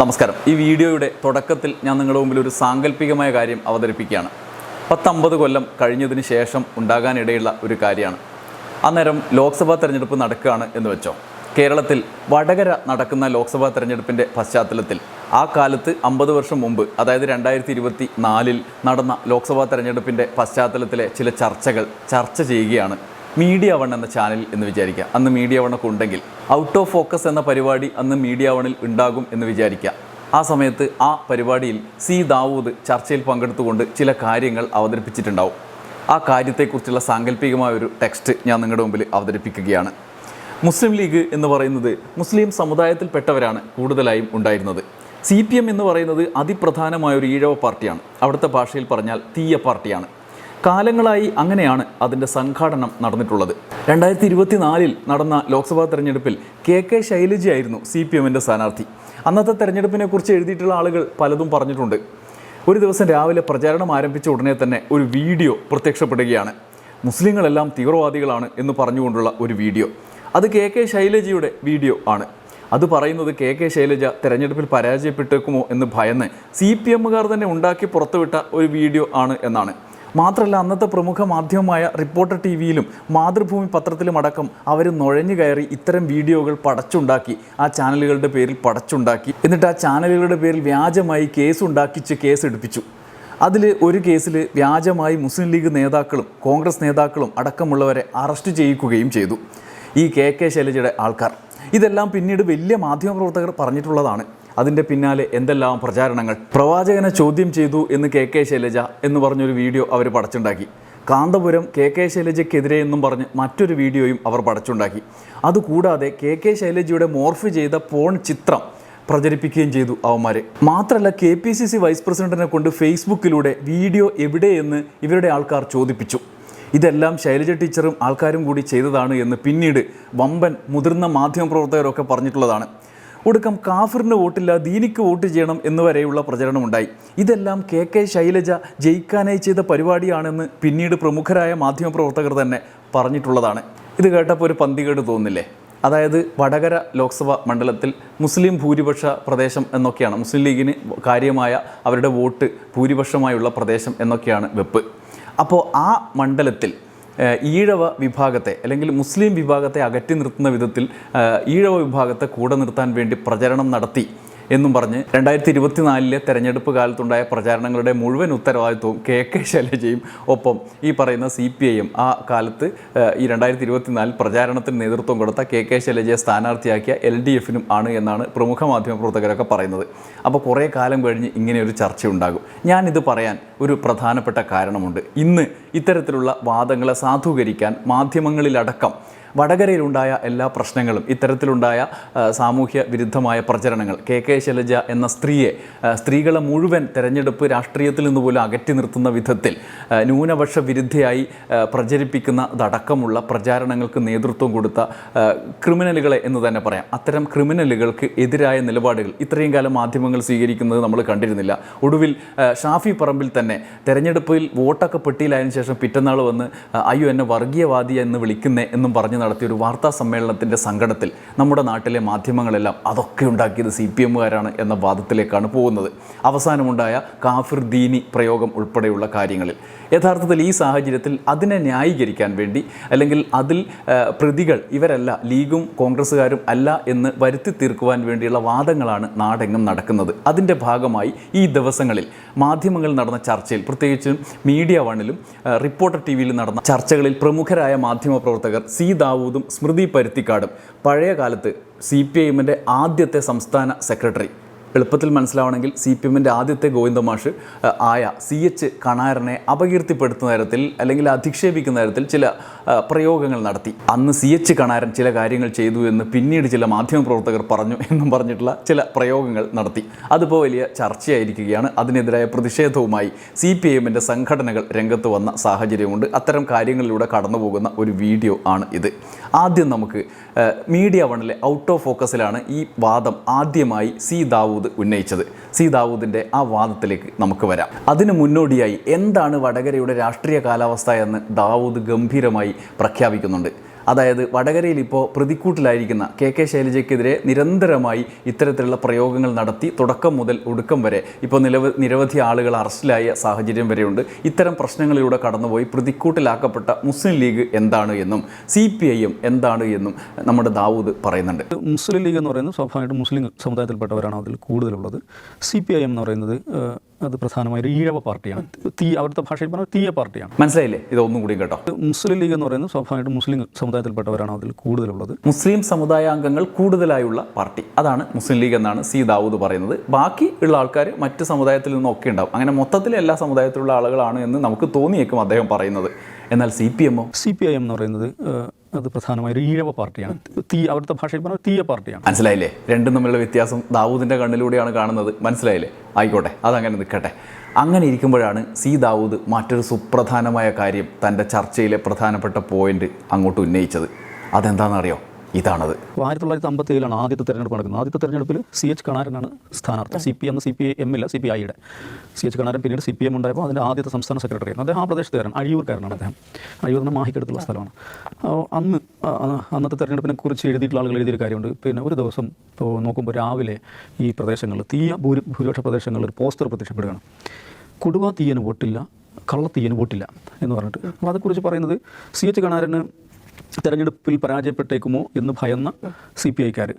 നമസ്കാരം. ഈ വീഡിയോയുടെ തുടക്കത്തിൽ ഞാൻ നിങ്ങളുടെ മുമ്പിൽ ഒരു സാങ്കല്പികമായ കാര്യം അവതരിപ്പിക്കുകയാണ്. പത്തമ്പത് കൊല്ലം കഴിഞ്ഞതിന് ശേഷം ഉണ്ടാകാനിടയുള്ള ഒരു കാര്യമാണ്. അന്നേരം ലോക്സഭാ തെരഞ്ഞെടുപ്പ് നടക്കുകയാണ് എന്ന് വെച്ചോ. കേരളത്തിൽ വടകര നടക്കുന്ന ലോക്സഭാ തെരഞ്ഞെടുപ്പിന്റെ പശ്ചാത്തലത്തിൽ ആ കാലത്ത് അമ്പത് വർഷം മുമ്പ് അതായത് രണ്ടായിരത്തി ഇരുപത്തി നാലിൽ നടന്ന ലോക്സഭാ തെരഞ്ഞെടുപ്പിന്റെ പശ്ചാത്തലത്തിലെ ചില ചർച്ചകൾ ചർച്ച ചെയ്യുകയാണ് മീഡിയ വൺ എന്ന ചാനൽ എന്ന് വിചാരിക്കുക. അന്ന് മീഡിയ വണ്ണൊക്കെ ഉണ്ടെങ്കിൽ ഔട്ട് ഓഫ് ഫോക്കസ് എന്ന പരിപാടി അന്ന് മീഡിയ വണിൽ ഉണ്ടാകും എന്ന് വിചാരിക്കുക. ആ സമയത്ത് ആ പരിപാടിയിൽ സി ദാവൂദ് ചർച്ചയിൽ പങ്കെടുത്തുകൊണ്ട് ചില കാര്യങ്ങൾ അവതരിപ്പിച്ചിട്ടുണ്ടാവും. ആ കാര്യത്തെക്കുറിച്ചുള്ള സാങ്കല്പികമായ ഒരു ടെക്സ്റ്റ് ഞാൻ നിങ്ങളുടെ മുമ്പിൽ അവതരിപ്പിക്കുകയാണ്. മുസ്ലിം ലീഗ് എന്ന് പറയുന്നത് മുസ്ലിം സമുദായത്തിൽപ്പെട്ടവരാണ് കൂടുതലായും ഉണ്ടായിരുന്നത്. സി പി എം എന്ന് പറയുന്നത് അതിപ്രധാനമായ ഒരു ഈഴവ പാർട്ടിയാണ്. അവിടുത്തെ ഭാഷയിൽ പറഞ്ഞാൽ തീയ പാർട്ടിയാണ്. കാലങ്ങളായി അങ്ങനെയാണ് അതിന്റെ സംഘാടനം നടന്നിട്ടുള്ളത്. രണ്ടായിരത്തി ഇരുപത്തിനാലിൽ നടന്ന ലോക്സഭാ തെരഞ്ഞെടുപ്പിൽ കെ കെ ശൈലജയായിരുന്നു സി പി എമ്മിന്റെ സ്ഥാനാർത്ഥി. അന്നത്തെ തെരഞ്ഞെടുപ്പിനെ കുറിച്ച് എഴുതിയിട്ടുള്ള ആളുകൾ പലതും പറഞ്ഞിട്ടുണ്ട്. ഒരു ദിവസം രാവിലെ പ്രചാരണം ആരംഭിച്ച ഉടനെ തന്നെ ഒരു വീഡിയോ പ്രത്യക്ഷപ്പെടുകയാണ്. മുസ്ലിങ്ങളെല്ലാം തീവ്രവാദികളാണ് എന്ന് പറഞ്ഞുകൊണ്ടുള്ള ഒരു വീഡിയോ. അത് കെ കെ ശൈലജയുടെ വീഡിയോ ആണ്. അത് പറയുന്നത് കെ കെ ശൈലജ തെരഞ്ഞെടുപ്പിൽ പരാജയപ്പെട്ടേക്കുമോ എന്ന് ഭയന്ന് സി പി എമ്മുകാർ തന്നെ ഉണ്ടാക്കി പുറത്തുവിട്ട ഒരു വീഡിയോ ആണ് എന്നാണ്. മാത്രമല്ല അന്നത്തെ പ്രമുഖ മാധ്യമമായ റിപ്പോർട്ടർ ടി വിയിലും മാതൃഭൂമി പത്രത്തിലും അടക്കം അവർ നുഴഞ്ഞു കയറി ഇത്തരം വീഡിയോകൾ പടച്ചുണ്ടാക്കി ആ ചാനലുകളുടെ പേരിൽ പടച്ചുണ്ടാക്കി. എന്നിട്ട് ആ ചാനലുകളുടെ പേരിൽ വ്യാജമായി കേസ് ഉണ്ടാക്കിച്ച് കേസ് എടുപ്പിച്ചു അതിൽ ഒരു കേസിൽ വ്യാജമായി മുസ്ലിം ലീഗ് നേതാക്കളും കോൺഗ്രസ് നേതാക്കളും അടക്കമുള്ളവരെ അറസ്റ്റ് ചെയ്യിക്കുകയും ചെയ്തു. ഈ കെ കെ ശൈലജയുടെ ആൾക്കാർ. ഇതെല്ലാം പിന്നീട് വലിയ മാധ്യമപ്രവർത്തകർ പറഞ്ഞിട്ടുള്ളതാണ്. അതിന്റെ പിന്നാലെ എന്തെല്ലാം പ്രചാരണങ്ങൾ? പ്രവാചകനെ ചോദ്യം ചെയ്തു എന്ന് കെ കെ ശൈലജ എന്ന് പറഞ്ഞൊരു വീഡിയോ അവർ പടച്ചുണ്ടാക്കി. കാന്തപുരം കെ കെ ശൈലജയ്ക്കെതിരെ എന്നും പറഞ്ഞ് മറ്റൊരു വീഡിയോയും അവർ പടച്ചുണ്ടാക്കി. അതുകൂടാതെ കെ കെ ശൈലജയുടെ മോർഫ് ചെയ്ത പോൺ ചിത്രം പ്രചരിപ്പിക്കുകയും ചെയ്തു അവന്മാർ മാത്രമല്ല K P C C vice പ്രസിഡന്റിനെ കൊണ്ട് ഫേസ്ബുക്കിലൂടെ വീഡിയോ എവിടെയെന്ന് ഇവരുടെ ആൾക്കാർ ചോദിപ്പിച്ചു. ഇതെല്ലാം ശൈലജ ടീച്ചറും ആൾക്കാരും കൂടി ചെയ്തതാണ് എന്ന് പിന്നീട് വമ്പൻ മുതിർന്ന മാധ്യമപ്രവർത്തകരൊക്കെ പറഞ്ഞിട്ടുള്ളതാണ്. ഒടുക്കം കാഫിറിന് വോട്ടില്ല ദീനിക്ക് വോട്ട് ചെയ്യണം എന്നുവരെയുള്ള പ്രചരണമുണ്ടായി. ഇതെല്ലാം കെ കെ ശൈലജ ജയിക്കാനായി ചെയ്ത പരിപാടിയാണെന്ന് പിന്നീട് പ്രമുഖരായ മാധ്യമപ്രവർത്തകർ തന്നെ പറഞ്ഞിട്ടുള്ളതാണ്. ഇത് കേട്ടപ്പോൾ ഒരു പന്തികേട് തോന്നില്ലേ? അതായത് വടകര ലോക്സഭാ മണ്ഡലത്തിൽ മുസ്ലിം ഭൂരിപക്ഷ പ്രദേശം എന്നൊക്കെയാണ് മുസ്ലിം ലീഗിന് കാര്യമായ അവരുടെ വോട്ട് ഭൂരിപക്ഷമായുള്ള പ്രദേശം എന്നൊക്കെയാണ് വെപ്പ്. അപ്പോൾ ആ മണ്ഡലത്തിൽ ഈഴവ വിഭാഗത്തെ അല്ലെങ്കിൽ മുസ്ലിം വിഭാഗത്തെ അകറ്റി നിർത്തുന്ന വിധത്തിൽ ഈഴവ വിഭാഗത്തെ കൂടെ നിർത്താൻ വേണ്ടി പ്രചരണം നടത്തി. എന്നും പറഞ്ഞ് രണ്ടായിരത്തി ഇരുപത്തിനാലിലെ തെരഞ്ഞെടുപ്പ് കാലത്തുണ്ടായ പ്രചാരണങ്ങളുടെ മുഴുവൻ ഉത്തരവാദിത്വവും കെ കെ ശൈലജയും ഒപ്പം ഈ പറയുന്ന സി പി ഐയും ആ കാലത്ത് ഈ രണ്ടായിരത്തി ഇരുപത്തിനാലിൽ പ്രചാരണത്തിന് നേതൃത്വം കൊടുത്ത കെ കെ ശൈലജയെ സ്ഥാനാർത്ഥിയാക്കിയ എൽ ഡി എഫിനും ആണ് എന്നാണ് പ്രമുഖ മാധ്യമ പ്രവർത്തകരൊക്കെ പറയുന്നത്. അപ്പോൾ കുറേ കാലം കഴിഞ്ഞ് ഇങ്ങനെ ഒരു ചർച്ച ഉണ്ടാകും ഞാനിത് പറയാൻ ഒരു പ്രധാനപ്പെട്ട കാരണമുണ്ട്. ഇന്ന് ഇത്തരത്തിലുള്ള വാദങ്ങളെ സാധൂകരിക്കാൻ മാധ്യമങ്ങളിലടക്കം വടകരയിലുണ്ടായ എല്ലാ പ്രശ്നങ്ങളും ഇത്തരത്തിലുണ്ടായ സാമൂഹ്യ വിരുദ്ധമായ പ്രചരണങ്ങൾ കെ കെ ശൈലജ എന്ന സ്ത്രീയെ സ്ത്രീകളെ മുഴുവൻ തെരഞ്ഞെടുപ്പ് രാഷ്ട്രീയത്തിൽ നിന്ന് പോലും അകറ്റി നിർത്തുന്ന വിധത്തിൽ ന്യൂനപക്ഷ വിരുദ്ധയായി പ്രചരിപ്പിക്കുന്നതടക്കമുള്ള പ്രചാരണങ്ങൾക്ക് നേതൃത്വം കൊടുത്ത ക്രിമിനലുകളെ എന്ന് തന്നെ പറയാം. അത്തരം ക്രിമിനലുകൾക്ക് എതിരായ നിലപാടുകൾ ഇത്രയും കാലം മാധ്യമങ്ങൾ സ്വീകരിക്കുന്നത് നമ്മൾ കണ്ടിരുന്നില്ല. ഒടുവിൽ ഷാഫി പറമ്പിൽ തന്നെ തെരഞ്ഞെടുപ്പിൽ വോട്ടൊക്കെ പെട്ടിയിലായതിനു ശേഷം പിറ്റന്നാൾ വന്ന് അയ്യോ എന്നെ വർഗീയവാദി എന്ന് വിളിക്കുന്നേ എന്നും പറഞ്ഞ് നടത്തിയ ഒരു വാർത്താ സമ്മേളനത്തിന്റെ സങ്കടത്തിൽ നമ്മുടെ നാട്ടിലെ മാധ്യമങ്ങളെല്ലാം അതൊക്കെ ഉണ്ടാക്കിയത് സി പി എമ്മുകാരാണ് എന്ന വാദത്തിലേക്കാണ് പോകുന്നത്. അവസാനമുണ്ടായ കാഫിർ ദീനി പ്രയോഗം ഉൾപ്പെടെയുള്ള കാര്യങ്ങളിൽ. യഥാർത്ഥത്തിൽ ഈ സാഹചര്യത്തിൽ അതിനെ ന്യായീകരിക്കാൻ വേണ്ടി അല്ലെങ്കിൽ അതിൽ പ്രതികൾ ഇവരല്ല ലീഗും കോൺഗ്രസ്സുകാരും അല്ല എന്ന് വരുത്തി തീർക്കുവാൻ വേണ്ടിയുള്ള വാദങ്ങളാണ് നാടെങ്ങും നടക്കുന്നത്. അതിന്റെ ഭാഗമായി ഈ ദിവസങ്ങളിൽ മാധ്യമങ്ങളിൽ നടന്ന ചർച്ചയിൽ പ്രത്യേകിച്ചും മീഡിയ വണ്ണിലും റിപ്പോർട്ടർ ടി വിയിലും നടന്ന ചർച്ചകളിൽ പ്രമുഖരായ മാധ്യമ മാധ്യമപ്രവർത്തകർ സി ദാവൂദും സ്മൃതി പരുത്തിക്കാടും പഴയ കാലത്ത് സി പി ഐ എമ്മിന്റെ ആദ്യത്തെ സംസ്ഥാന സെക്രട്ടറി എളുപ്പത്തിൽ മനസ്സിലാവണമെങ്കിൽ സി പി എമ്മിന്റെ ആദ്യത്തെ ഗോവിന്ദമാഷ് ആയ സി എച്ച് കണാരനെ അപകീർത്തിപ്പെടുത്തുന്ന തരത്തിൽ അല്ലെങ്കിൽ അധിക്ഷേപിക്കുന്ന തരത്തിൽ ചില പ്രയോഗങ്ങൾ നടത്തി. അന്ന് സി എച്ച് കണാരൻ ചില കാര്യങ്ങൾ ചെയ്തു എന്ന് പിന്നീട് ചില മാധ്യമപ്രവർത്തകർ പറഞ്ഞു എന്നും പറഞ്ഞിട്ടുള്ള ചില പ്രയോഗങ്ങൾ നടത്തി. അതിപ്പോൾ വലിയ ചർച്ചയായിരിക്കുകയാണ്. അതിനെതിരായ പ്രതിഷേധവുമായി സി പി എമ്മിന്റെ സംഘടനകൾ രംഗത്ത് വന്ന സാഹചര്യമുണ്ട്. അത്തരം കാര്യങ്ങളിലൂടെ കടന്നുപോകുന്ന ഒരു വീഡിയോ ആണ് ഇത്. ആദ്യം നമുക്ക് മീഡിയ വണ്ണിലെ ഔട്ട് ഓഫ് ഫോക്കസിലാണ് ഈ വാദം ആദ്യമായി സി ദാവൂദ് ഉന്നയിച്ചത്. സി ദാവൂദിന്റെ ആ വാദത്തിലേക്ക് നമുക്ക് വരാം. അതിന് മുന്നോടിയായി എന്താണ് വടകരയുടെ രാഷ്ട്രീയ കാലാവസ്ഥ എന്ന് ദാവൂദ് ഗംഭീരമായി പ്രഖ്യാപിക്കുന്നുണ്ട്. അതായത് വടകരയിൽ ഇപ്പോൾ പ്രതിക്കൂട്ടിലായിരിക്കുന്ന കെ കെ ശൈലജയ്ക്കെതിരെ നിരന്തരമായി ഇത്തരത്തിലുള്ള പ്രയോഗങ്ങൾ നടത്തി തുടക്കം മുതൽ ഒടുക്കം വരെ ഇപ്പോൾ നിലവ് നിരവധി ആളുകൾ അറസ്റ്റിലായ സാഹചര്യം വരെയുണ്ട്. ഇത്തരം പ്രശ്നങ്ങളിലൂടെ കടന്നുപോയി പ്രതിക്കൂട്ടിലാക്കപ്പെട്ട മുസ്ലിം ലീഗ് എന്താണ് എന്നും സി പി ഐ എം എന്താണ് എന്നും നമ്മുടെ ദാവൂദ് പറയുന്നുണ്ട്. മുസ്ലിം ലീഗ് എന്ന് പറയുന്നത് സ്വാഭാവികമായിട്ടും മുസ്ലിം സമുദായത്തിൽപ്പെട്ടവരാണ് അതിൽ കൂടുതലുള്ളത്. സി പി ഐ എം എന്ന് പറയുന്നത് അത് പ്രധാനമായും ഒരു ഈഴവ പാർട്ടിയാണ്. തീ അവിടുത്തെ ഭാഷയിൽ പറഞ്ഞാൽ തീയ പാർട്ടിയാണ്. മനസ്സിലായില്ലേ? ഒന്നും കൂടി കേട്ടോ. മുസ്ലിം ലീഗ് എന്ന് പറയുന്നത് സ്വാഭാവികമായിട്ടും മുസ്ലിം സമുദായത്തിൽപ്പെട്ടവരാണ് അതിൽ കൂടുതലുള്ളത്. മുസ്ലിം സമുദായാംഗങ്ങൾ കൂടുതലായുള്ള പാർട്ടി. അതാണ് മുസ്ലിം ലീഗ് എന്നാണ് സി ദാവൂദ് പറയുന്നത്. ബാക്കി ഉള്ള ആൾക്കാർ മറ്റ് സമുദായത്തിൽ നിന്നൊക്കെ ഉണ്ടാവും. അങ്ങനെ മൊത്തത്തിൽ എല്ലാ സമുദായത്തിലുള്ള ആളുകളാണ് എന്ന് നമുക്ക് തോന്നിയേക്കും അദ്ദേഹം പറയുന്നത്. എന്നാൽ സി പി എമ്മോ? സി പി ഐ എം എന്ന് പറയുന്നത് അത് പ്രധാനമായും ഒരു ഈഴവ പാർട്ടിയാണ്. തീ അവിടുത്തെ ഭാഷയിൽ പറഞ്ഞാൽ തീയ പാർട്ടിയാണ്. മനസ്സിലായില്ലേ? രണ്ടും തമ്മിലുള്ള വ്യത്യാസം ദാവൂദിന്റെ കണ്ണിലൂടെയാണ് കാണുന്നത്. മനസ്സിലായില്ലേ? ആയിക്കോട്ടെ അതങ്ങനെ നിൽക്കട്ടെ. അങ്ങനെ ഇരിക്കുമ്പോഴാണ് സി ദാവൂദ് മറ്റൊരു സുപ്രധാനമായ കാര്യം തന്റെ ചർച്ചയിലെ പ്രധാനപ്പെട്ട പോയിന്റ് അങ്ങോട്ട് ഉന്നയിച്ചത്. അതെന്താണെന്നറിയോ? ഇതാണത്. അപ്പോൾ ആയിരത്തി തൊള്ളായിരത്തി അമ്പത്തി ഏഴിലാണ് ആദ്യത്തെ തെരഞ്ഞെടുപ്പ് നടക്കുന്നത്. ആദ്യത്തെ തെരഞ്ഞെടുപ്പിൽ സി എച്ച് കണാരനാണ് സ്ഥാനാർത്ഥി. C P M C P M ഇല്ല സി പി ഐയുടെ സി എച്ച് കണാരൻ പിന്നീട് സി പി എം ഉണ്ടായപ്പോൾ അതിന്റെ ആദ്യത്തെ സംസ്ഥാന സെക്രട്ടറി ആയിരുന്നു. അദ്ദേഹം ആ പ്രദേശത്തുകാരൻ അഴിയൂർക്കാരനാണ് അദ്ദേഹം. അഴിയൂർ എന്ന മാഹിക്കടുത്തുള്ള സ്ഥലമാണ്. അപ്പോൾ അന്ന് അന്നത്തെ തെരഞ്ഞെടുപ്പിനെ കുറിച്ച് എഴുതിയിട്ടുള്ള ആളുകൾ എഴുതിയൊരു കാര്യമുണ്ട്. പിന്നെ ഒരു ദിവസം ഇപ്പോൾ നോക്കുമ്പോൾ രാവിലെ ഈ പ്രദേശങ്ങളിൽ തീയ ഭൂരി ഭൂരിപക്ഷ പ്രദേശങ്ങളിൽ ഒരു പോസ്റ്റർ പ്രത്യക്ഷപ്പെടുകയാണ്. കുടുവ തീയന് വോട്ടില്ല കള്ളത്തീയന് വോട്ടില്ല എന്ന് പറഞ്ഞിട്ട്. അപ്പോൾ അതേക്കുറിച്ച് പറയുന്നത് സി എച്ച് കണാരന് തെരഞ്ഞെടുപ്പിൽ പരാജയപ്പെട്ടേക്കുമോ എന്ന് ഭയന്ന സി പി ഐക്കാർ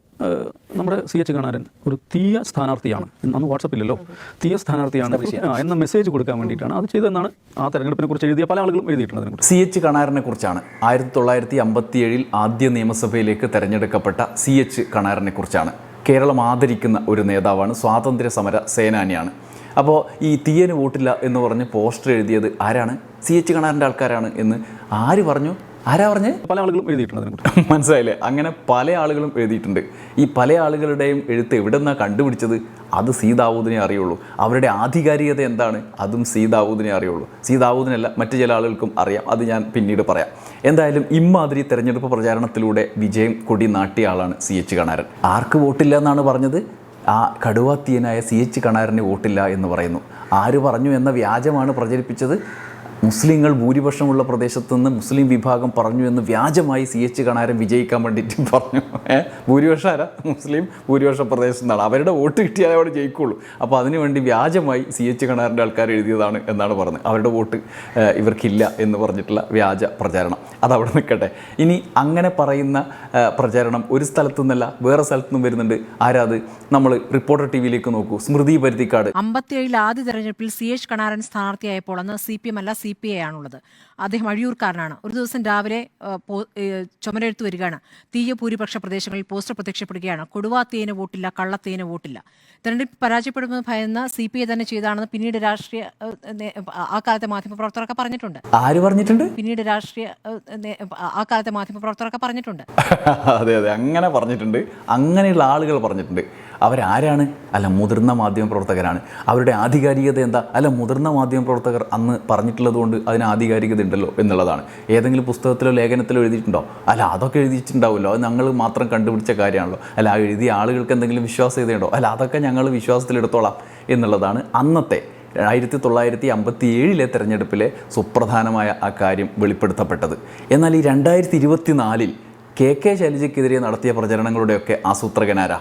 നമ്മുടെ സി എച്ച് കണാരൻ ഒരു തീയ സ്ഥാനാർത്ഥിയാണ്. അന്ന് വാട്സപ്പില്ലല്ലോ തീയ സ്ഥാനാർത്ഥിയാണ്. എന്ന മെസ്സേജ് കൊടുക്കാൻ വേണ്ടിയിട്ടാണ് അത് ചെയ്തതെന്നാണ് ആ തെരഞ്ഞെടുപ്പിനെ കുറിച്ച് എഴുതിയ പല ആളുകളും എഴുതിയിട്ടുണ്ട് അതിനെക്കുറിച്ച് സി എച്ച് കണാരനെ കുറിച്ചാണ് ആയിരത്തി തൊള്ളായിരത്തി അമ്പത്തി ഏഴിൽ ആദ്യ നിയമസഭയിലേക്ക് തെരഞ്ഞെടുക്കപ്പെട്ട സി എച്ച് കണാരനെ കുറിച്ചാണ് കേരളം ആദരിക്കുന്ന ഒരു നേതാവാണ് സ്വാതന്ത്ര്യ സമര സേനാനിയാണ്. അപ്പോൾ ഈ തീയന് വോട്ടില്ല എന്ന് പറഞ്ഞ് പോസ്റ്റർ എഴുതിയത് ആരാണ്? സി എച്ച് കണാരന്റെ ആൾക്കാരാണ് എന്ന് ആര് പറഞ്ഞു? ആരാ പറഞ്ഞ്? പല ആളുകളും എഴുതിയിട്ടുണ്ട് മനസ്സിലായില്ലേ? അങ്ങനെ പല ആളുകളും എഴുതിയിട്ടുണ്ട്. ഈ പല ആളുകളുടെയും എഴുത്ത് എവിടെ നിന്നാണ് കണ്ടുപിടിച്ചത്? അത് സീ ദാവൂദിനെ അറിയുള്ളൂ. അവരുടെ ആധികാരികത എന്താണ്? അതും സീ ദാവൂദിനെ അറിയുള്ളൂ. സീ ദാവൂദിനല്ല മറ്റു ചില ആളുകൾക്കും അറിയാം. അത് ഞാൻ പിന്നീട് പറയാം. എന്തായാലും ഇമ്മാതിരി തെരഞ്ഞെടുപ്പ് പ്രചാരണത്തിലൂടെ വിജയം കൊടി നാട്ടിയ ആളാണ് സി എച്ച് കണാരൻ. ആർക്ക് വോട്ടില്ല എന്നാണ് പറഞ്ഞത്? ആ കടുവാത്തീയനായ സി എച്ച് കണാരന് വോട്ടില്ല എന്ന് പറയുന്നു. ആര് പറഞ്ഞു എന്ന വ്യാജമാണ് പ്രചരിപ്പിച്ചത്? മുസ്ലിങ്ങൾ ഭൂരിപക്ഷമുള്ള പ്രദേശത്ത് നിന്ന് മുസ്ലിം വിഭാഗം പറഞ്ഞു എന്ന് വ്യാജമായി സി എച്ച് കണാരം വിജയിക്കാൻ വേണ്ടിയിട്ട് പറഞ്ഞു. ഭൂരിപക്ഷ ആരാ? മുസ്ലിം ഭൂരിപക്ഷ പ്രദേശത്തു നിന്നാണ്. അവരുടെ വോട്ട് കിട്ടിയാലേ അവിടെ ജയിക്കുള്ളൂ. അപ്പോൾ അതിനുവേണ്ടി വ്യാജമായി സി എച്ച് കണാറിന്റെ ആൾക്കാർ എഴുതിയതാണ് എന്നാണ് പറഞ്ഞത്. അവരുടെ വോട്ട് ഇവർക്കില്ല എന്ന് പറഞ്ഞിട്ടുള്ള വ്യാജ പ്രചാരണം. അതവിടെ നിൽക്കട്ടെ. ഇനി അങ്ങനെ പറയുന്ന പ്രചാരണം ഒരു സ്ഥലത്തു നിന്നല്ല വേറെ സ്ഥലത്തു നിന്നും വരുന്നുണ്ട് ആരാത് നമ്മൾ റിപ്പോർട്ടർ ടി വിയിലേക്ക് നോക്കൂ. സ്മൃതി പരിധിക്കാട്. അമ്പത്തിയേഴിൽ ആദ്യ തെരഞ്ഞെടുപ്പിൽ സി എച്ച് കണാരൻ സ്ഥാനാർത്ഥിയായപ്പോൾ അന്ന് സി പി എം അല്ല സി പി ഐ ആണുള്ളത്. അദ്ദേഹം അഴിയൂർക്കാരനാണ്. ഒരു ദിവസം രാവിലെ ചുമരെടുത്ത് ചുമരെഴുത്ത് വരികയാണ്. തീയ ഭൂരിപക്ഷ പ്രദേശങ്ങളിൽ പോസ്റ്റർ പ്രത്യക്ഷപ്പെടുകയാണ്. കൊടുവാത്തേന് വോട്ടില്ല കള്ളത്തേന് വോട്ടില്ല. തെരഞ്ഞെടുപ്പ് പരാജയപ്പെടുമെന്ന് ഭയന്ന സി പി ഐ തന്നെ ചെയ്താണെന്ന് പിന്നീട് രാഷ്ട്രീയ ആ കാലത്തെ മാധ്യമപ്രവർത്തകരൊക്കെ പറഞ്ഞിട്ടുണ്ട്. ആര് പറഞ്ഞിട്ടുണ്ട്? പിന്നീട് രാഷ്ട്രീയ ആ കാലത്തെ മാധ്യമപ്രവർത്തകരൊക്കെ പറഞ്ഞിട്ടുണ്ട്. അതെ അതെ. അങ്ങനെ പറഞ്ഞിട്ടുണ്ട്. അങ്ങനെയുള്ള ആളുകൾ പറഞ്ഞിട്ടുണ്ട്. അവരാരാണ്? അല്ല മുതിർന്ന മാധ്യമ പ്രവർത്തകരാണ്. അവരുടെ ആധികാരികത എന്താ? അല്ല മുതിർന്ന മാധ്യമ പ്രവർത്തകർ അന്ന് പറഞ്ഞിട്ടുള്ളത് കൊണ്ട് അതിന് ആധികാരികത ഉണ്ടല്ലോ എന്നുള്ളതാണ്. ഏതെങ്കിലും പുസ്തകത്തിലോ ലേഖനത്തിലോ എഴുതിയിട്ടുണ്ടോ? അല്ല അതൊക്കെ എഴുതിയിട്ടുണ്ടാവുമല്ലോ. അത് ഞങ്ങൾ മാത്രം കണ്ടുപിടിച്ച കാര്യമാണല്ലോ. അല്ല ആ എഴുതിയ ആളുകൾക്ക് എന്തെങ്കിലും വിശ്വാസ്യതയുണ്ടോ അല്ല അതൊക്കെ ഞങ്ങൾ വിശ്വാസത്തിലെടുത്തോളാം എന്നുള്ളതാണ് അന്നത്തെ ആയിരത്തി തൊള്ളായിരത്തി അമ്പത്തി ഏഴിലെ തെരഞ്ഞെടുപ്പിലെ സുപ്രധാനമായ ആ കാര്യം വെളിപ്പെടുത്തപ്പെട്ടത്. എന്നാൽ ഈ രണ്ടായിരത്തി ഇരുപത്തി നാലിൽ കെ കെ ശൈലജയ്ക്കെതിരെ നടത്തിയ പ്രചരണങ്ങളുടെയൊക്കെ ആസൂത്രകനാരാ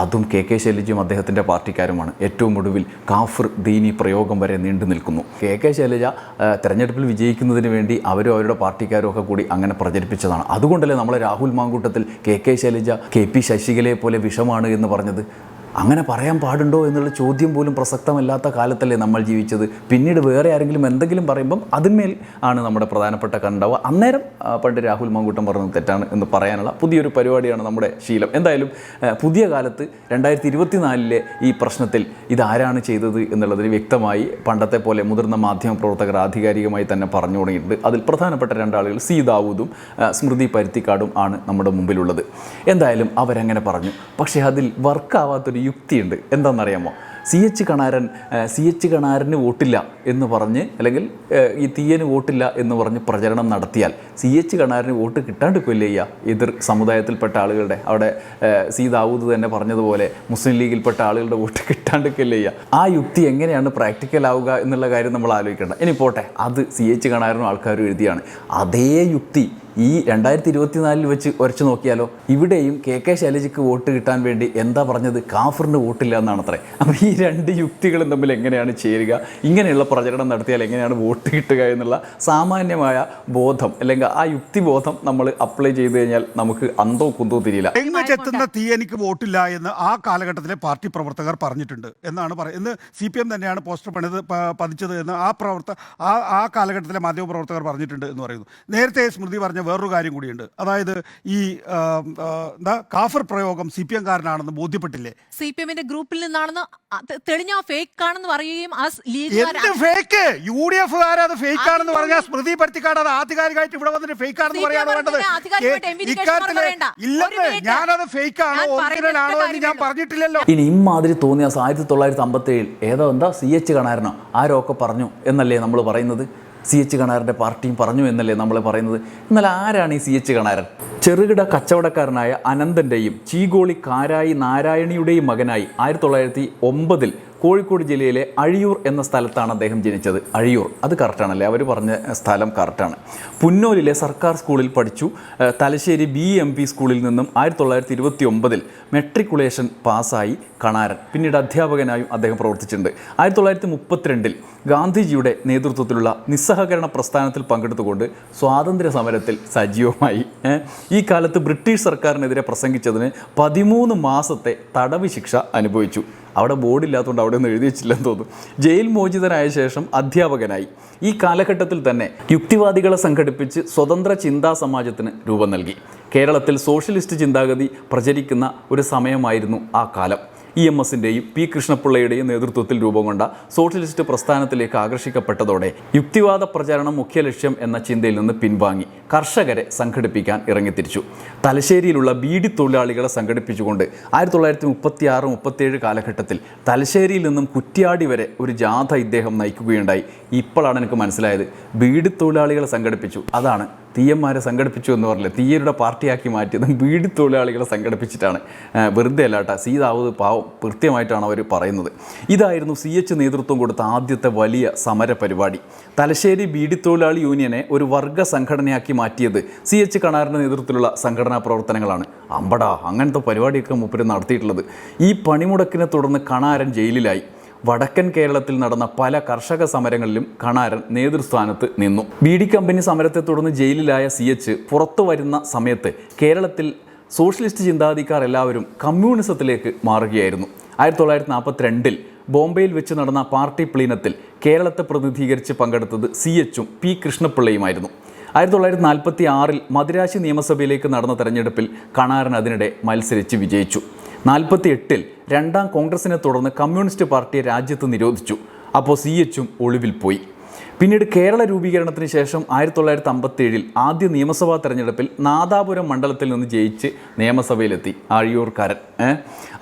അതും കെ കെ ശൈലജയും അദ്ദേഹത്തിന്റെ പാർട്ടിക്കാരുമാണ്. ഏറ്റവും ഒടുവിൽ കാഫിർ ദീനി പ്രയോഗം വരെ നീണ്ടു നിൽക്കുന്നു. കെ കെ ശൈലജ തെരഞ്ഞെടുപ്പിൽ വിജയിക്കുന്നതിന് വേണ്ടി അവരും അവരുടെ പാർട്ടിക്കാരും ഒക്കെ കൂടി അങ്ങനെ പ്രചരിപ്പിച്ചതാണ്. അതുകൊണ്ടല്ലേ നമ്മളെ Rahul Mamkootathil K K Shailaja K P ശശികലയെ പോലെ വിഷമാണ് എന്ന് പറഞ്ഞത്? അങ്ങനെ പറയാൻ പാടുണ്ടോ എന്നുള്ള ചോദ്യം പോലും പ്രസക്തമല്ലാത്ത കാലത്തല്ലേ നമ്മൾ ജീവിച്ചത്. പിന്നീട് വേറെ ആരെങ്കിലും എന്തെങ്കിലും പറയുമ്പം അതിന്മേൽ ആണ് നമ്മുടെ പ്രധാനപ്പെട്ട കണ്ടവ. അന്നേരം പണ്ട് രാഹുൽ മങ്കൂട്ടം പറഞ്ഞത് തെറ്റാണ് എന്ന് പറയാനുള്ള പുതിയൊരു പരിപാടിയാണ് നമ്മുടെ ശീലം. എന്തായാലും പുതിയ കാലത്ത് രണ്ടായിരത്തി ഇരുപത്തിനാലിലെ ഈ പ്രശ്നത്തിൽ ഇതാരാണ് ചെയ്തത് എന്നുള്ളതിന് വ്യക്തമായി പണ്ടത്തെ പോലെ മുതിർന്ന മാധ്യമ പ്രവർത്തകർ ആധികാരികമായി തന്നെ പറഞ്ഞു തുടങ്ങിയിട്ടുണ്ട്. അതിൽ പ്രധാനപ്പെട്ട രണ്ടാളുകൾ സി. ദാവൂദും സ്മൃതി പരുത്തിക്കാടും ആണ് നമ്മുടെ മുമ്പിലുള്ളത്. എന്തായാലും അവരങ്ങനെ പറഞ്ഞു. പക്ഷേ അതിൽ വർക്കാവാത്തൊരു യുക്തിയുണ്ട്. എന്താണെന്നറിയാമോ? C H Kanaran C H കണാരന് വോട്ടില്ല എന്ന് പറഞ്ഞ് അല്ലെങ്കിൽ ഈ തീയന് വോട്ടില്ല എന്ന് പറഞ്ഞ് പ്രചരണം നടത്തിയാൽ സി എച്ച് കണാരന് വോട്ട് കിട്ടാണ്ട് കൊല്ലയ്യ എതിർ സമുദായത്തിൽപ്പെട്ട ആളുകളുടെ? അവിടെ സി ദാവൂദ് തന്നെ പറഞ്ഞതുപോലെ മുസ്ലിം ലീഗിൽപ്പെട്ട ആളുകളുടെ വോട്ട് കിട്ടാണ്ട് കൊല്ലയ്യ ആ യുക്തി എങ്ങനെയാണ് പ്രാക്ടിക്കൽ ആവുക എന്നുള്ള കാര്യം നമ്മൾ ആലോചിക്കേണ്ട. ഇനി പോട്ടെ. അത് സി എച്ച് കണാരനും ആൾക്കാരും എഴുതിയാണ്. അതേ യുക്തി ഈ രണ്ടായിരത്തി ഇരുപത്തിനാലിൽ വെച്ച് ഉരച്ചു നോക്കിയാലോ ഇവിടെയും കെ കെ ശൈലജയ്ക്ക് വോട്ട് കിട്ടാൻ വേണ്ടി എന്താ പറഞ്ഞത്? കാഫറിന് വോട്ടില്ല എന്നാണ് അത്രേ അപ്പോൾ ഈ രണ്ട് യുക്തികളും തമ്മിൽ എങ്ങനെയാണ് ചേരുക? ഇങ്ങനെയുള്ള പ്രചരണം നടത്തിയാൽ എങ്ങനെയാണ് വോട്ട് കിട്ടുക എന്നുള്ള സാമാന്യമായ ബോധം അല്ലെങ്കിൽ ആ യുക്തിബോധം നമ്മൾ അപ്ലൈ ചെയ്ത് കഴിഞ്ഞാൽ നമുക്ക് അന്തോ കുന്തോ തിരിയില്ല. എങ്ങനെത്തുന്ന തീ എനിക്ക് വോട്ടില്ല എന്ന് ആ കാലഘട്ടത്തിലെ പാർട്ടി പ്രവർത്തകർ പറഞ്ഞിട്ടുണ്ട് എന്നാണ് പറയുന്നത്. ഇന്ന് സി പി എം തന്നെയാണ് പോസ്റ്റർ പണിത് പതിച്ചത് എന്ന് ആ പ്രവർത്ത ആ ആ കാലഘട്ടത്തിലെ മാധ്യമ പ്രവർത്തകർ പറഞ്ഞിട്ടുണ്ട് എന്ന് പറയുന്നു. നേരത്തെ സ്മൃതി പറഞ്ഞ വേറൊരു കാര്യം കൂടിയുണ്ട്. അതായത് ഈ എന്താ കാഫർ പ്രയോഗം സി പി എംകാരനാണെന്ന് ബോധ്യപ്പെട്ടില്ലേ? സി പി എമ്മിന്റെ ഗ്രൂപ്പിൽ നിന്നാണെന്ന് തെളിഞ്ഞ ഫേക്ക് ആണെന്ന് പറയുകയും ആ എന്ത് ഫേക്ക്? യു ഡി എഫ് അത് ഫേക്ക് ആണെന്ന് പറഞ്ഞാൽ സ്മൃതി പരുത്തിക്കാട് അത് ആധികാരികമായിട്ട് ഇവിടെ വന്നിട്ട് ഫേക്ക് ആണെന്ന് പറയാൻ പറയാണ് വേണ്ടത്. ഇക്കാര്യത്തിൽ ഇല്ലെന്ന് ഞാനത് ഫേക്ക് ആണോ ഒറിജിനൽ ആണോ എന്ന് ഞാൻ പറഞ്ഞിട്ടില്ലല്ലോ. ഇനി ഇമാതിരി തോന്നിയ ആയിരത്തി തൊള്ളായിരത്തി അമ്പത്തി ഏഴിൽ ഏതോ എന്താ സി എച്ച് കണാരനോ ഒക്കെ പറഞ്ഞു എന്നല്ലേ നമ്മൾ പറയുന്നത്? സി എച്ച് കണാരന്റെ പാർട്ടിയും പറഞ്ഞു എന്നല്ലേ നമ്മൾ പറയുന്നത്. എന്നാൽ ആരാണ് ഈ സി എച്ച് കണാരൻ? ചെറുകിട കച്ചവടക്കാരനായ അനന്തന്റെയും ചീകോളി കാരായി നാരായണിയുടെയും മകനായി ആയിരത്തി തൊള്ളായിരത്തി ഒമ്പതിൽ കോഴിക്കോട് ജില്ലയിലെ അഴിയൂർ എന്ന സ്ഥലത്താണ് അദ്ദേഹം ജനിച്ചത്. അഴിയൂർ. അത് കറക്റ്റാണല്ലേ അവർ പറഞ്ഞ സ്ഥലം കറക്റ്റാണ് പുന്നോലിലെ സർക്കാർ സ്കൂളിൽ പഠിച്ചു. തലശ്ശേരി ബി എം പി സ്കൂളിൽ നിന്നും ആയിരത്തി തൊള്ളായിരത്തി ഇരുപത്തി ഒമ്പതിൽ മെട്രിക്കുലേഷൻ പാസ്സായി കണാരൻ. പിന്നീട് അധ്യാപകനായും അദ്ദേഹം പ്രവർത്തിച്ചിട്ടുണ്ട്. ആയിരത്തി തൊള്ളായിരത്തി മുപ്പത്തിരണ്ടിൽ ഗാന്ധിജിയുടെ നേതൃത്വത്തിലുള്ള നിസ്സഹകരണ പ്രസ്ഥാനത്തിൽ പങ്കെടുത്തുകൊണ്ട് സ്വാതന്ത്ര്യ സമരത്തിൽ സജീവമായി ഈ കാലത്ത് ബ്രിട്ടീഷ് സർക്കാരിനെതിരെ പ്രസംഗിച്ചതിന് പതിമൂന്ന് മാസത്തെ തടവ് ശിക്ഷ അനുഭവിച്ചു. അവിടെ ബോർഡില്ലാത്തതുകൊണ്ട് അവിടെ ഒന്നും എഴുതി വെച്ചില്ലെന്ന് തോന്നുന്നു. ജയിൽ മോചിതനായ ശേഷം അധ്യാപകനായി. ഈ കാലഘട്ടത്തിൽ തന്നെ യുക്തിവാദികളെ സംഘടിപ്പിച്ച് സ്വതന്ത്ര ചിന്താ സമാജത്തിന് രൂപം നൽകി. കേരളത്തിൽ സോഷ്യലിസ്റ്റ് ചിന്താഗതി പ്രചരിക്കുന്ന ഒരു സമയമായിരുന്നു ആ കാലം. ഇ എം എസിന്റെയും പി കൃഷ്ണപിള്ളയുടെയും നേതൃത്വത്തിൽ രൂപം കൊണ്ട സോഷ്യലിസ്റ്റ് പ്രസ്ഥാനത്തിലേക്ക് ആകർഷിക്കപ്പെട്ടതോടെ യുക്തിവാദ പ്രചാരണം മുഖ്യ ലക്ഷ്യം എന്ന ചിന്തയിൽ നിന്ന് പിൻവാങ്ങി കർഷകരെ സംഘടിപ്പിക്കാൻ ഇറങ്ങിത്തിരിച്ചു. തലശ്ശേരിയിലുള്ള ബീഡി തൊഴിലാളികളെ സംഘടിപ്പിച്ചുകൊണ്ട് ആയിരത്തി തൊള്ളായിരത്തി മുപ്പത്തി ആറ് മുപ്പത്തിയേഴ് കാലഘട്ടത്തിൽ തലശ്ശേരിയിൽ നിന്നും കുറ്റ്യാടി വരെ ഒരു ജാഥ ഇദ്ദേഹം നയിക്കുകയുണ്ടായി. ഇപ്പോഴാണ് എനിക്ക് മനസ്സിലായത്. ബീഡി തൊഴിലാളികളെ സംഘടിപ്പിച്ചു. അതാണ് തീയന്മാരെ സംഘടിപ്പിച്ചു എന്ന് പറഞ്ഞില്ലേ? തീയരുടെ പാർട്ടിയാക്കി മാറ്റിയതും ബീഡി തൊഴിലാളികളെ സംഘടിപ്പിച്ചിട്ടാണ്. വെറുതെ അല്ലാട്ട സീതാവത് പാവം കൃത്യമായിട്ടാണ് അവർ പറയുന്നത്. ഇതായിരുന്നു സി എച്ച് നേതൃത്വം കൊടുത്ത ആദ്യത്തെ വലിയ സമര പരിപാടി തലശ്ശേരി ബീഡി തൊഴിലാളി യൂണിയനെ ഒരു വർഗ സംഘടനയാക്കി മാറ്റിയത് സി എച്ച് കണാറിന്റെ നേതൃത്വത്തിലുള്ള സംഘടനാ പ്രവർത്തനങ്ങളാണ്. അമ്പടാ അങ്ങനത്തെ പരിപാടിയൊക്കെ മുപ്പര് നടത്തിയിട്ടുള്ളത്. ഈ പണിമുടക്കിനെ തുടർന്ന് കണാരൻ ജയിലിലായി. വടക്കൻ കേരളത്തിൽ നടന്ന പല കർഷക സമരങ്ങളിലും കണാരൻ നേതൃസ്ഥാനത്ത് നിന്നു. ബി ഡി കമ്പനി സമരത്തെ തുടർന്ന് ജയിലിലായ സി എച്ച് പുറത്തു വരുന്ന സമയത്ത് കേരളത്തിൽ സോഷ്യലിസ്റ്റ് ചിന്താധികാർ എല്ലാവരും കമ്മ്യൂണിസത്തിലേക്ക് മാറുകയായിരുന്നു. ആയിരത്തി തൊള്ളായിരത്തി നാൽപ്പത്തിരണ്ടിൽ ബോംബെയിൽ വെച്ച് നടന്ന പാർട്ടി പ്ലീനത്തിൽ കേരളത്തെ പ്രതിനിധീകരിച്ച് പങ്കെടുത്തത് സി എച്ചും പി കൃഷ്ണപിള്ളയുമായിരുന്നു. ആയിരത്തി തൊള്ളായിരത്തി നാൽപ്പത്തി ആറിൽ മദിരാശി നിയമസഭയിലേക്ക് നടന്ന തെരഞ്ഞെടുപ്പിൽ കണാരൻ അതിനിടെ മത്സരിച്ച് വിജയിച്ചു. നാൽപ്പത്തി എട്ടിൽ രണ്ടാം കോൺഗ്രസിനെ തുടർന്ന് കമ്മ്യൂണിസ്റ്റ് പാർട്ടിയെ രാജ്യത്ത് നിരോധിച്ചു. അപ്പോൾ സി എച്ചും ഒളിവിൽ പോയി. പിന്നീട് കേരള രൂപീകരണത്തിന് ശേഷം ആയിരത്തി തൊള്ളായിരത്തി അമ്പത്തി ഏഴിൽ ആദ്യ നിയമസഭാ തെരഞ്ഞെടുപ്പിൽ നാദാപുരം മണ്ഡലത്തിൽ നിന്ന് ജയിച്ച് നിയമസഭയിലെത്തി ആഴിയൂർക്കാരൻ?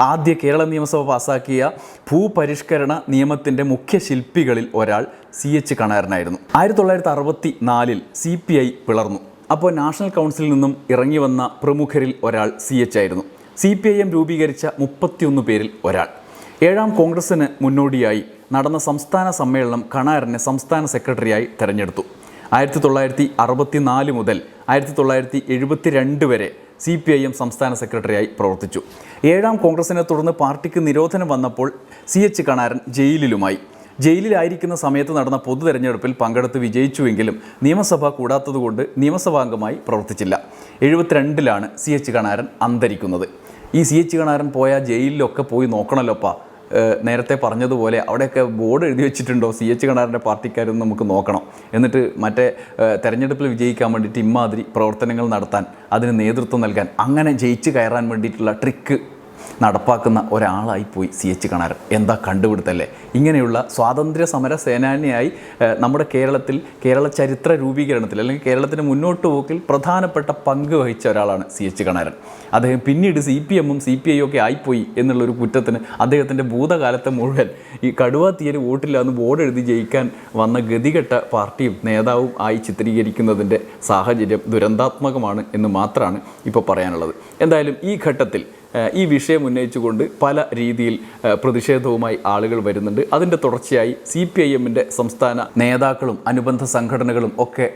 ആദ്യ കേരള നിയമസഭ പാസാക്കിയ ഭൂപരിഷ്കരണ നിയമത്തിന്റെ മുഖ്യ ശില്പികളിൽ ഒരാൾ സി എച്ച് കണാരനായിരുന്നു. ആയിരത്തി തൊള്ളായിരത്തി അറുപത്തി നാലിൽ സി പി ഐ പിളർന്നു. അപ്പോൾ നാഷണൽ കൗൺസിലിൽ നിന്നും ഇറങ്ങി വന്ന പ്രമുഖരിൽ ഒരാൾ സി എച്ച് ആയിരുന്നു. സി പി ഐ എം രൂപീകരിച്ച മുപ്പത്തിയൊന്ന് പേരിൽ ഒരാൾ. ഏഴാം കോൺഗ്രസിന് മുന്നോടിയായി നടന്ന സംസ്ഥാന സമ്മേളനം കണാരനെ സംസ്ഥാന സെക്രട്ടറിയായി തെരഞ്ഞെടുത്തു. ആയിരത്തി തൊള്ളായിരത്തി അറുപത്തി നാല് മുതൽ ആയിരത്തി തൊള്ളായിരത്തി എഴുപത്തി രണ്ട് വരെ സി പി ഐ എം സംസ്ഥാന സെക്രട്ടറിയായി പ്രവർത്തിച്ചു. ഏഴാം കോൺഗ്രസിനെ തുടർന്ന് പാർട്ടിക്ക് നിരോധനം വന്നപ്പോൾ സി എച്ച് കണാരൻ ജയിലിലുമായി. ജയിലിലായിരിക്കുന്ന സമയത്ത് നടന്ന പൊതു തെരഞ്ഞെടുപ്പിൽ പങ്കെടുത്ത് വിജയിച്ചുവെങ്കിലും നിയമസഭ കൂടാത്തതുകൊണ്ട് നിയമസഭാംഗമായി പ്രവർത്തിച്ചില്ല. എഴുപത്തിരണ്ടിലാണ് സി എച്ച് കണാരൻ അന്തരിക്കുന്നത്. ഈ സി എച്ച് കണാരൻ പോയ ജയിലിലൊക്കെ പോയി നോക്കണമല്ലോപ്പാ നേരത്തെ പറഞ്ഞതുപോലെ അവിടെയൊക്കെ ബോർഡ് എഴുതി വെച്ചിട്ടുണ്ടോ സി എച്ച് കണാറിന്റെ പാർട്ടിക്കാരെന്ന് നമുക്ക് നോക്കണം. എന്നിട്ട് മറ്റേ തെരഞ്ഞെടുപ്പിൽ വിജയിക്കാൻ വേണ്ടിയിട്ട് ഇമ്മാതിരി പ്രവർത്തനങ്ങൾ നടത്താൻ അതിന് നേതൃത്വം നൽകാൻ അങ്ങനെ ജയിച്ച് കയറാൻ വേണ്ടിയിട്ടുള്ള ട്രിക്ക് നടപ്പാക്കുന്ന ഒരാളായി പോയി സി എച്ച് കണാരൻ എന്താ കണ്ടുപിടുത്തല്ലേ? ഇങ്ങനെയുള്ള സ്വാതന്ത്ര്യ സമര സേനാനിയായി നമ്മുടെ കേരളത്തിൽ കേരള ചരിത്ര രൂപീകരണത്തിൽ അല്ലെങ്കിൽ കേരളത്തിന് മുന്നോട്ട് പോക്കിൽ പ്രധാനപ്പെട്ട പങ്ക് വഹിച്ച ഒരാളാണ് സി എച്ച് കണാരൻ. അദ്ദേഹം പിന്നീട് സി പി എമ്മും സി പി ഐ ഒക്കെ ആയിപ്പോയി എന്നുള്ളൊരു കുറ്റത്തിന് അദ്ദേഹത്തിന്റെ ഭൂതകാലത്തെ മുഴുവൻ ഈ കടുവ തീയൽ വോട്ടില്ല എന്ന് ബോർഡ് എഴുതി ജയിക്കാൻ വന്ന ഗതികെട്ട പാർട്ടിയും നേതാവും ആയി ചിത്രീകരിക്കുന്നതിന്റെ സാഹചര്യം ദുരന്താത്മകമാണ് എന്ന് മാത്രമാണ് ഇപ്പോൾ പറയാനുള്ളത്. എന്തായാലും ഈ ഘട്ടത്തിൽ ഈ വിഷയം ഉന്നയിച്ചുകൊണ്ട് പല രീതിയിൽ പ്രതിഷേധവുമായി ആളുകൾ വരുന്നുണ്ട്. അതിന്റെ തുടർച്ചയായി സി പി ഐ എമ്മിന്റെ സംസ്ഥാന നേതാക്കളും അനുബന്ധ സംഘടനകളും ഒക്കെ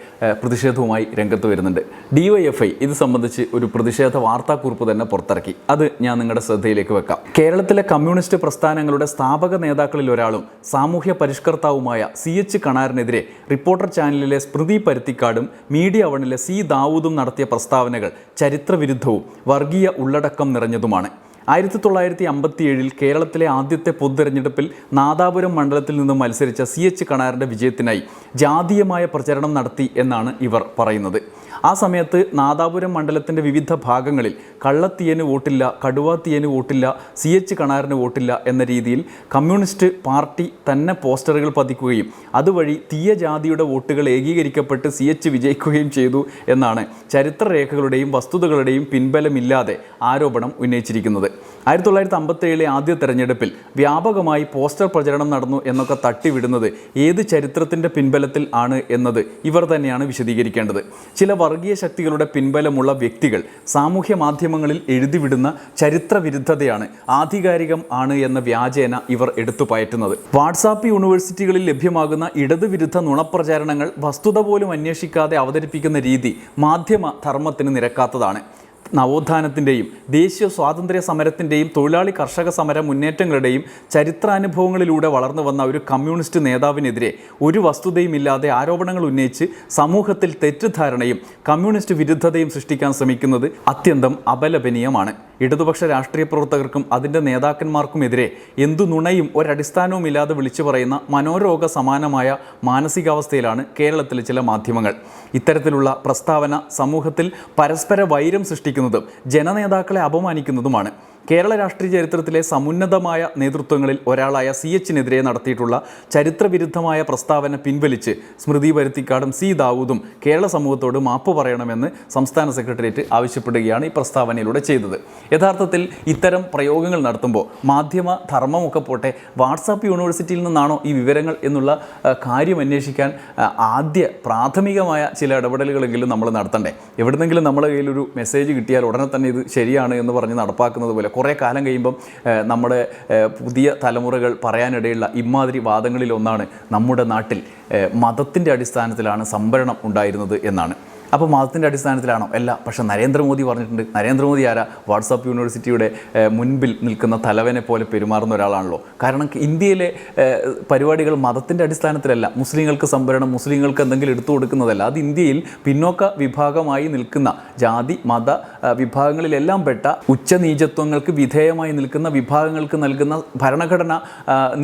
പ്രതിഷേധവുമായി രംഗത്ത് വരുന്നുണ്ട്. ഡിവൈഎഫ്ഐ ഇത് സംബന്ധിച്ച് ഒരു പ്രതിഷേധ വാർത്താക്കുറിപ്പ് തന്നെ പുറത്തിറക്കി. അത് ഞാൻ നിങ്ങളുടെ ശ്രദ്ധയിലേക്ക് വെക്കാം. കേരളത്തിലെ കമ്മ്യൂണിസ്റ്റ് പ്രസ്ഥാനങ്ങളുടെ സ്ഥാപക നേതാക്കളിൽ ഒരാളും സാമൂഹ്യ പരിഷ്കർത്താവുമായ സി എച്ച് കണാറിനെതിരെ റിപ്പോർട്ടർ ചാനലിലെ സ്മൃതി പരുത്തിക്കാടും മീഡിയ വണിലെ സി ദാവൂദും നടത്തിയ പ്രസ്താവനകൾ ചരിത്രവിരുദ്ധവും വർഗീയ ഉള്ളടക്കം നിറഞ്ഞതുമാണ് ആയിരത്തി തൊള്ളായിരത്തി അമ്പത്തിയേഴിൽ കേരളത്തിലെ ആദ്യത്തെ പൊതുതെരഞ്ഞെടുപ്പിൽ നാദാപുരം മണ്ഡലത്തിൽ നിന്ന് മത്സരിച്ച സി എച്ച് കണാറിന്റെ വിജയത്തിനായി ജാതീയമായ പ്രചരണം നടത്തി എന്നാണ് ഇവർ പറയുന്നത്. ആ സമയത്ത് നാദാപുരം മണ്ഡലത്തിന്റെ വിവിധ ഭാഗങ്ങളിൽ കള്ളത്തീയന് വോട്ടില്ല കടുവാത്തീയന് വോട്ടില്ല സി എച്ച് കണാറിന് വോട്ടില്ല എന്ന രീതിയിൽ കമ്മ്യൂണിസ്റ്റ് പാർട്ടി തന്നെ പോസ്റ്ററുകൾ പതിക്കുകയും അതുവഴി തീയ ജാതിയുടെ വോട്ടുകൾ ഏകീകരിക്കപ്പെട്ട് സി എച്ച് വിജയിക്കുകയും ചെയ്തു എന്നാണ് ചരിത്രരേഖകളുടെയും വസ്തുതകളുടെയും പിൻബലമില്ലാതെ ആരോപണം ഉന്നയിച്ചിരിക്കുന്നത്. ആയിരത്തി തൊള്ളായിരത്തി അമ്പത്തേഴിലെ ആദ്യ തെരഞ്ഞെടുപ്പിൽ വ്യാപകമായി പോസ്റ്റർ പ്രചരണം നടന്നു എന്നൊക്കെ തട്ടിവിടുന്നത് ഏത് ചരിത്രത്തിന്റെ പിൻബലത്തിൽ ആണ് എന്നത് ഇവർ തന്നെയാണ് വിശദീകരിക്കേണ്ടത്. ചില വർഗീയ ശക്തികളുടെ പിൻബലമുള്ള വ്യക്തികൾ സാമൂഹ്യ മാധ്യമങ്ങളിൽ എഴുതിവിടുന്ന ചരിത്രവിരുദ്ധതയാണ് ആധികാരികം ആണ് എന്ന വ്യാജേന ഇവർ എടുത്തു പയറ്റുന്നത്. വാട്സാപ്പ് യൂണിവേഴ്സിറ്റികളിൽ ലഭ്യമാകുന്ന ഇടതുവിരുദ്ധ നുണപ്രചാരണങ്ങൾ വസ്തുത പോലും അന്വേഷിക്കാതെ അവതരിപ്പിക്കുന്ന രീതി മാധ്യമ ധർമ്മത്തിന് നിരക്കാത്തതാണ്. നവോത്ഥാനത്തിന്റെയും ദേശീയ സ്വാതന്ത്ര്യ സമരത്തിന്റെയും തൊഴിലാളി കർഷക സമര മുന്നേറ്റങ്ങളുടെയും ചരിത്രാനുഭവങ്ങളിലൂടെ വളർന്നു വന്ന ഒരു കമ്മ്യൂണിസ്റ്റ് നേതാവിനെതിരെ ഒരു വസ്തുതയുമില്ലാതെ ആരോപണങ്ങൾ ഉന്നയിച്ച് സമൂഹത്തിൽ തെറ്റിദ്ധാരണയും കമ്മ്യൂണിസ്റ്റ് വിരുദ്ധതയും സൃഷ്ടിക്കാൻ ശ്രമിക്കുന്നത് അത്യന്തം അപലപനീയമാണ്. ഇടതുപക്ഷ രാഷ്ട്രീയ പ്രവർത്തകർക്കും അതിന്റെ നേതാക്കന്മാർക്കുമെതിരെ എന്തു നുണയും ഒരടിസ്ഥാനവും ഇല്ലാതെ വിളിച്ചു പറയുന്ന മനോരോഗ സമാനമായ മാനസികാവസ്ഥയിലാണ് കേരളത്തിലെ ചില മാധ്യമങ്ങൾ. ഇത്തരത്തിലുള്ള പ്രസ്താവന സമൂഹത്തിൽ പരസ്പര വൈരം സൃഷ്ടിക്കുന്നതും ജനനേതാക്കളെ അപമാനിക്കുന്നതുമാണ് കേരള രാഷ്ട്രീയ ചരിത്രത്തിലെ സമുന്നതമായ നേതൃത്വങ്ങളിൽ ഒരാളായ സി എച്ചിനെതിരെ നടത്തിയിട്ടുള്ള ചരിത്രവിരുദ്ധമായ പ്രസ്താവന പിൻവലിച്ച് സ്മൃതി പരുത്തിക്കാടും സി ദാവൂദും കേരള സമൂഹത്തോട് മാപ്പ് പറയണമെന്ന് സംസ്ഥാന സെക്രട്ടേറിയറ്റ് ആവശ്യപ്പെടുകയാണ് ഈ പ്രസ്താവനയിലൂടെ ചെയ്തത്. യഥാർത്ഥത്തിൽ ഇത്തരം പ്രയോഗങ്ങൾ നടത്തുമ്പോൾ മാധ്യമ ധർമ്മമൊക്കെ പോട്ടെ വാട്സാപ്പ് യൂണിവേഴ്സിറ്റിയിൽ നിന്നാണോ ഈ വിവരങ്ങൾ എന്നുള്ള കാര്യം അന്വേഷിക്കാൻ ആദ്യ പ്രാഥമികമായ ചില ഇടപെടലുകളെങ്കിലും നമ്മൾ നടത്തണ്ടേ? എവിടുന്നെങ്കിലും നമ്മുടെ കയ്യിലൊരു മെസ്സേജ് കിട്ടിയാൽ ഉടനെ തന്നെ ഇത് ശരിയാണ് എന്ന് പറഞ്ഞ് നടപ്പാക്കുന്നത് പോലെ കുറേ കാലം കഴിയുമ്പം നമ്മുടെ പുതിയ തലമുറകൾ പറയാനിടയുള്ള ഇമാതിരി വാദങ്ങളിലൊന്നാണ് നമ്മുടെ നാട്ടിൽ മതത്തിന്റെ അടിസ്ഥാനത്തിലാണ് സംഭരണം ഉണ്ടായിരുന്നത് എന്നാണ്. അപ്പോൾ മതത്തിന്റെ അടിസ്ഥാനത്തിലാണോ? അല്ല പക്ഷേ നരേന്ദ്രമോദി പറഞ്ഞിട്ടുണ്ട്. നരേന്ദ്രമോദി ആരാ? വാട്സാപ്പ് യൂണിവേഴ്സിറ്റിയുടെ മുൻപിൽ നിൽക്കുന്ന തലവനെ പോലെ പെരുമാറുന്ന ഒരാളാണല്ലോ. കാരണം ഇന്ത്യയിലെ പരിപാടികൾ മതത്തിന്റെ അടിസ്ഥാനത്തിലല്ല. മുസ്ലിങ്ങൾക്ക് സംവരണം മുസ്ലിങ്ങൾക്ക് എന്തെങ്കിലും എടുത്തു കൊടുക്കുന്നതല്ല. അത് ഇന്ത്യയിൽ പിന്നോക്ക വിഭാഗമായി നിൽക്കുന്ന ജാതി മത വിഭാഗങ്ങളിലെല്ലാം പെട്ട ഉച്ചനീചത്വങ്ങൾക്ക് വിധേയമായി നിൽക്കുന്ന വിഭാഗങ്ങൾക്ക് നൽകുന്ന ഭരണഘടന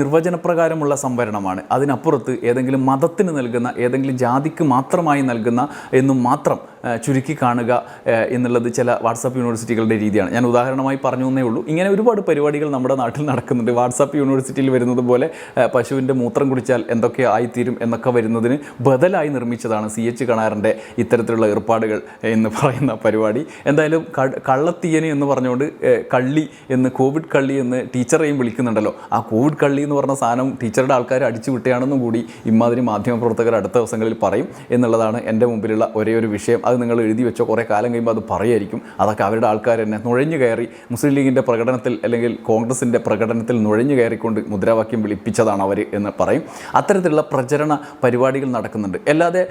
നിർവചനപ്രകാരമുള്ള സംവരണമാണ്. അതിനപ്പുറത്ത് ഏതെങ്കിലും മതത്തിന് നൽകുന്ന ഏതെങ്കിലും ജാതിക്ക് മാത്രമായി നൽകുന്ന എന്നും മാത്രം ആ, ചുരുക്കി കാണുക എന്നുള്ളത് ചില വാട്സാപ്പ് യൂണിവേഴ്സിറ്റികളുടെ രീതിയാണ്. ഞാൻ ഉദാഹരണമായി പറഞ്ഞു എന്നേ ഉള്ളൂ. ഇങ്ങനെ ഒരുപാട് പരിപാടികൾ നമ്മുടെ നാട്ടിൽ നടക്കുന്നുണ്ട്. വാട്സാപ്പ് യൂണിവേഴ്സിറ്റിയിൽ വരുന്നത് പോലെ പശുവിന്റെ മൂത്രം കുടിച്ചാൽ എന്തൊക്കെ ആയിത്തീരും എന്നൊക്കെ വരുന്നതിന് ബദലായി നിർമ്മിച്ചതാണ് സി എച്ച് കണാറിന്റെ ഇത്തരത്തിലുള്ള ഏർപ്പാടുകൾ എന്ന് പറയുന്ന പരിപാടി. എന്തായാലും കള്ളത്തീയന് എന്ന് പറഞ്ഞുകൊണ്ട് കള്ളി എന്ന് കോവിഡ് കള്ളി എന്ന് ടീച്ചറേയും വിളിക്കുന്നുണ്ടല്ലോ. ആ കോവിഡ് കള്ളി എന്ന് പറഞ്ഞ സാധനം ടീച്ചറുടെ ആൾക്കാർ അടിച്ചു വിട്ടുകയാണെന്നും കൂടി ഇമാതിരി മാധ്യമപ്രവർത്തകർ അടുത്ത ദിവസങ്ങളിൽ പറയും എന്നുള്ളതാണ് എന്റെ മുമ്പിലുള്ള ഒരേ ഒരു വിഷയം അത് നിങ്ങൾ എഴുതി വെച്ചോ കുറേ കാലം കഴിയുമ്പോൾ അത് പറയുമായിരിക്കും അതൊക്കെ അവരുടെ ആൾക്കാർ തന്നെ നുഴഞ്ഞു കയറി മുസ്ലിം ലീഗിന്റെ പ്രകടനത്തിൽ അല്ലെങ്കിൽ കോൺഗ്രസിന്റെ പ്രകടനത്തിൽ നുഴഞ്ഞു കയറിക്കൊണ്ട് മുദ്രാവാക്യം വിളിപ്പിച്ചതാണ് അവർ എന്ന് പറയും. അത്തരത്തിലുള്ള പ്രചരണ പരിപാടികൾ നടക്കുന്നുണ്ട്. അല്ലാതെ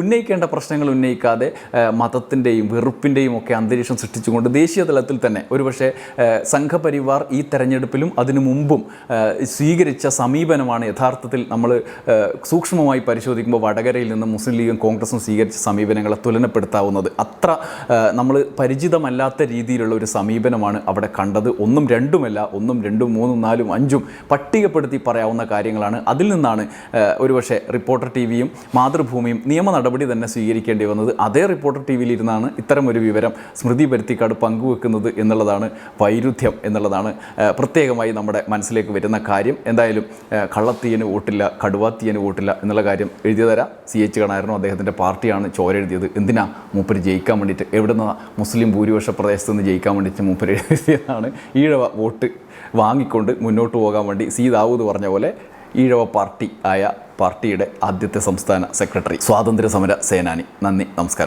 ഉന്നയിക്കേണ്ട പ്രശ്നങ്ങൾ ഉന്നയിക്കാതെ മതത്തിന്റെയും വെറുപ്പിന്റെയും ഒക്കെ അന്തരീക്ഷം സൃഷ്ടിച്ചുകൊണ്ട് ദേശീയ തലത്തിൽ തന്നെ ഒരുപക്ഷെ സംഘപരിവാർ ഈ തെരഞ്ഞെടുപ്പിലും അതിനു മുമ്പും സ്വീകരിച്ച സമീപനമാണ് യഥാർത്ഥത്തിൽ നമ്മൾ സൂക്ഷ്മമായി പരിശോധിക്കുമ്പോൾ വടകരയിൽ നിന്ന് മുസ്ലിം ലീഗും കോൺഗ്രസും സ്വീകരിച്ച സമീപനങ്ങളെ തുലനപ്പെടുത്താവുന്നത്. അത്ര നമ്മൾ പരിചിതമല്ലാത്ത രീതിയിലുള്ള ഒരു സമീപനമാണ് അവിടെ കണ്ടത്. ഒന്നും രണ്ടുമല്ല ഒന്നും രണ്ടും മൂന്നും നാലും അഞ്ചും പട്ടികപ്പെടുത്തി പറയാവുന്ന കാര്യങ്ങളാണ്. അതിൽ നിന്നാണ് ഒരുപക്ഷെ റിപ്പോർട്ടർ ടി വിയും മാതൃഭൂമിയും നിയമ നടപടി തന്നെ സ്വീകരിക്കേണ്ടി വന്നത്. അതേ റിപ്പോർട്ടർ ടി വിയിലിരുന്നാണ് ഇത്തരം ഒരു വിവരം സ്മൃതി പരുത്തിക്കാട് പങ്കുവെക്കുന്നത് എന്നുള്ളതാണ് വൈരുദ്ധ്യം എന്നുള്ളതാണ് പ്രത്യേകമായി നമ്മുടെ മനസ്സിലേക്ക് വരുന്ന കാര്യം. എന്തായാലും കള്ളത്തീയന് വോട്ടില്ല കടുവാത്തീയന് വോട്ടില്ല എന്നുള്ള കാര്യം എഴുതിയതരാം സി എച്ച് കണായിരുന്നു അദ്ദേഹത്തിന്റെ പാർട്ടിയാണ് ചോര എഴുതിയത്. എന്തിനാ മൂപ്പര് ജയിക്കാൻ വേണ്ടിയിട്ട്? എവിടെ എവിടുന്ന മുസ്ലിം ഭൂരിപക്ഷ പ്രദേശത്ത് നിന്ന് ജയിക്കാൻ വേണ്ടിയിട്ട് മൂപ്പര് എഴുതിയതാണ്. ഈഴവ വോട്ട് വാങ്ങിക്കൊണ്ട് മുന്നോട്ട് പോകാൻ വേണ്ടി സി ദാവൂദ് പറഞ്ഞ പോലെ ഈഴവ പാർട്ടി ആയ പാർട്ടിയുടെ ആദ്യത്തെ സംസ്ഥാന സെക്രട്ടറി. സ്വാതന്ത്ര്യ സമര സേനാനി. നന്ദി. നമസ്കാരം.